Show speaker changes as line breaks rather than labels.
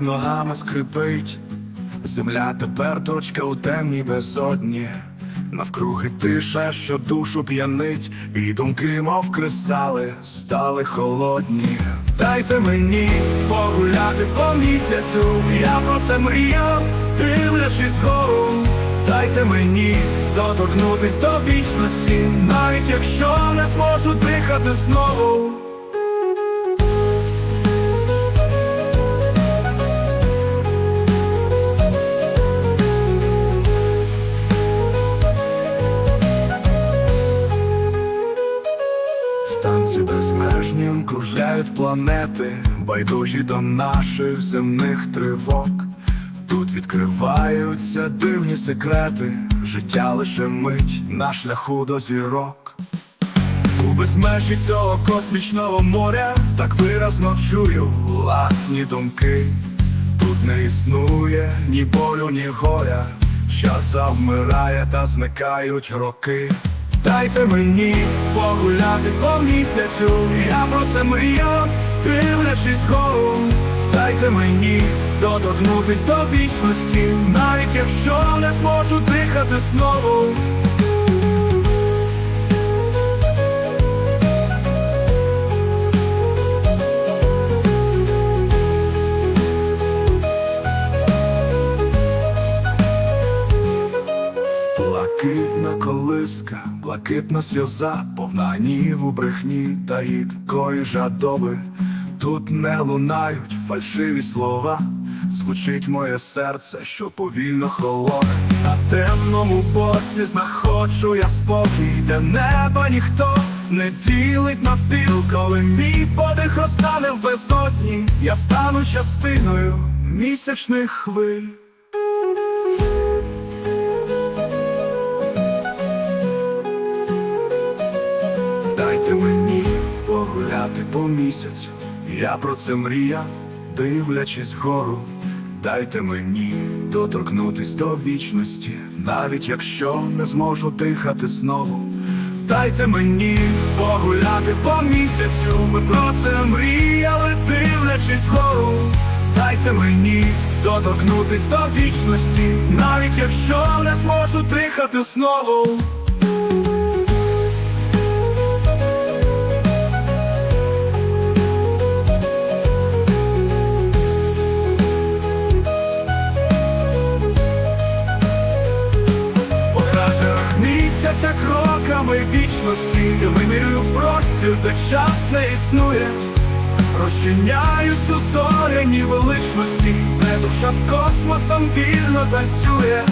ногами скрипить. Земля тепер точка у темній безодні. Навкруги тиша, що душу п'янить, і думки, мов кристали, стали холодні. Дайте мені погуляти по місяцю, я про це мріяв, дивлячись вгору. Дайте мені доторкнутись до вічності, навіть якщо не зможу дихати знову. Безмежнім кружляють планети, байдужі до наших земних тривог. Тут відкриваються дивні секрети, життя лише мить на шляху до зірок. У безмежі цього космічного моря так виразно чую власні думки. Тут не існує ні болю, ні горя, час завмирає та зникають роки. Дайте мені погуляти по місяцю, я про це мріяв, дивлячись вгору. Дайте мені доторкнутись до вічності, навіть якщо не зможу дихати знову. Блакитна колиска, блакитна сльоза, повна гніву, брехні та гідкої жадоби. Тут не лунають фальшиві слова, звучить моє серце, що повільно холоне. На темному боці знаходжу я спокій, де неба ніхто не ділить навпіл, коли мій подих розтане в безодні, я стану частиною місячних хвиль. Мені погуляти по місяцю, я про це мріяв, дивлячись вгору. Дайте мені доторкнутись до вічності, навіть якщо не зможу дихати знову. Дайте мені погуляти по місяцю, ми про це мріяли, дивлячись вгору. Дайте мені доторкнутись до вічності, навіть якщо не зможу дихати знову. Місяця кроками вічності. Вимірюю простір, де час не існує. Розчиняюсь у зоряні величності, де душа з космосом вільно танцює